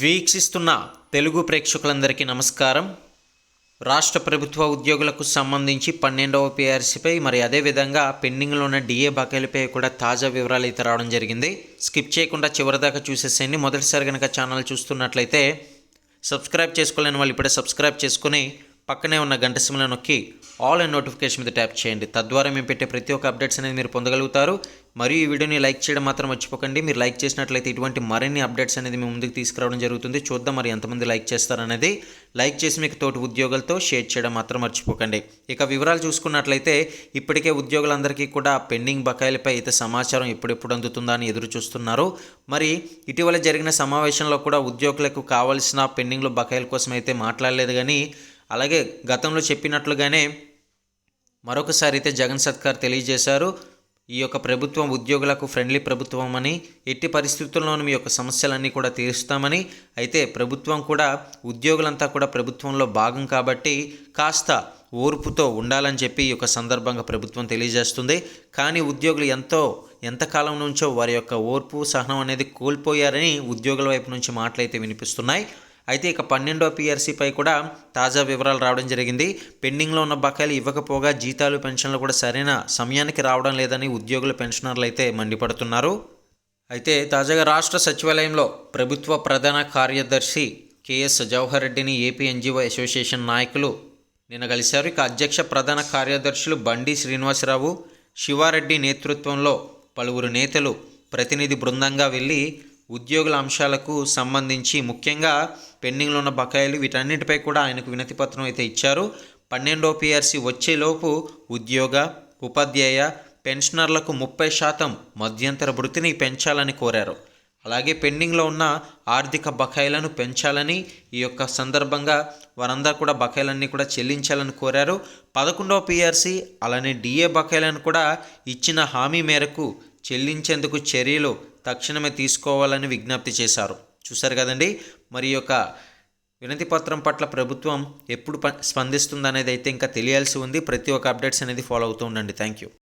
వీక్షిస్తున్న తెలుగు ప్రేక్షకులందరికీ నమస్కారం. రాష్ట్ర ప్రభుత్వ ఉద్యోగులకు సంబంధించి పన్నెండవ పిఆర్సీపై మరి అదేవిధంగా పెండింగ్లో ఉన్న డిఏ బకాయిలపై కూడా తాజా వివరాలు అయితే రావడం జరిగింది. స్కిప్ చేయకుండా చివరిదాకా చూసేసేయండి. మొదటిసారి కనుక ఛానల్ చూస్తున్నట్లయితే సబ్స్క్రైబ్ చేసుకోలేని వాళ్ళు ఇప్పుడే సబ్స్క్రైబ్ చేసుకుని పక్కనే ఉన్న గంట సిమ్లో నొక్కి ఆల్ అండ్ నోటిఫికేషన్ మీద ట్యాప్ చేయండి. తద్వారా మేము పెట్టే ప్రతి ఒక్క అప్డేట్స్ అనేది మీరు పొందగలుగుతారు. మరియు ఈ వీడియోని లైక్ చేయడం మాత్రం మర్చిపోకండి. మీరు లైక్ చేసినట్లయితే ఇటువంటి మరిన్ని అప్డేట్స్ అనేది మేము ముందుకు తీసుకురావడం జరుగుతుంది. చూద్దాం మరి ఎంతమంది లైక్ చేస్తారనేది. లైక్ చేసి మీకు తోటి ఉద్యోగులతో షేర్ చేయడం మాత్రం మర్చిపోకండి. ఇక వివరాలు చూసుకున్నట్లయితే ఇప్పటికే ఉద్యోగులందరికీ కూడా పెండింగ్ బకాయిలపై అయితే సమాచారం ఎప్పుడెప్పుడు అందుతుందా అని ఎదురు చూస్తున్నారు. మరి ఇటీవల జరిగిన సమావేశంలో కూడా ఉద్యోగులకు కావాల్సిన పెండింగ్లో బకాయిల కోసం అయితే మాట్లాడలేదు కానీ అలాగే గతంలో చెప్పినట్లుగానే మరొకసారి అయితే జగన్ సర్కార్ తెలియజేశారు ఈ యొక్క ప్రభుత్వం ఉద్యోగులకు ఫ్రెండ్లీ ప్రభుత్వం అని ఎట్టి పరిస్థితుల్లోనూ మీ యొక్క సమస్యలన్నీ కూడా తీరుస్తామని అయితే ప్రభుత్వం కూడా ఉద్యోగులంతా కూడా ప్రభుత్వంలో భాగం కాబట్టి కాస్త ఓర్పుతో ఉండాలని చెప్పి ఈ యొక్క సందర్భంగా ప్రభుత్వం తెలియజేస్తుంది. కానీ ఉద్యోగులు ఎంతో ఎంతకాలం నుంచో వారి యొక్క ఓర్పు సహనం అనేది కోల్పోయారని ఉద్యోగుల వైపు నుంచి మాటలైతే వినిపిస్తున్నాయి. అయితే ఇక పన్నెండో పిఆర్సీపై కూడా తాజా వివరాలు రావడం జరిగింది. పెండింగ్లో ఉన్న బకాయిలు ఇవ్వకపోగా జీతాలు పెన్షన్లు కూడా సరైన సమయానికి రావడం లేదని ఉద్యోగుల పెన్షనర్లు అయితే మండిపడుతున్నారు. అయితే తాజాగా రాష్ట్ర సచివాలయంలో ప్రభుత్వ ప్రధాన కార్యదర్శి కెఎస్ జవహర్ రెడ్డిని ఏపీ ఎన్జిఓ అసోసియేషన్ నాయకులు నిన్న కలిశారు. ఇక అధ్యక్ష ప్రధాన కార్యదర్శులు బండి శ్రీనివాసరావు శివారెడ్డి నేతృత్వంలో పలువురు నేతలు ప్రతినిధి బృందంగా వెళ్ళి ఉద్యోగుల అంశాలకు సంబంధించి ముఖ్యంగా పెండింగ్లో ఉన్న బకాయిలు వీటన్నిటిపై కూడా ఆయనకు వినతి పత్రం అయితే ఇచ్చారు. పన్నెండో పిఆర్సీ వచ్చేలోపు ఉద్యోగ ఉపాధ్యాయ పెన్షనర్లకు ముప్పై శాతం మధ్యంతర వృత్తిని పెంచాలని కోరారు. అలాగే పెండింగ్లో ఉన్న ఆర్థిక బకాయిలను పెంచాలని ఈ యొక్క సందర్భంగా వారందరూ కూడా బకాయిలన్నీ కూడా చెల్లించాలని కోరారు. పదకొండవ పిఆర్సీ అలానే డిఏ బకాయిలను కూడా ఇచ్చిన హామీ మేరకు చెల్లించేందుకు చర్యలు తక్షణమే తీసుకోవాలని విజ్ఞప్తి చేశారు. చూశారు కదండి? మరి యొక్క వినతి పత్రం పట్ల ప్రభుత్వం ఎప్పుడు స్పందిస్తుందనేది అయితే ఇంకా తెలియాల్సి ఉంది. ప్రతి ఒక్క అప్డేట్స్ అనేది ఫాలో అవుతూ ఉండండి. Thank you.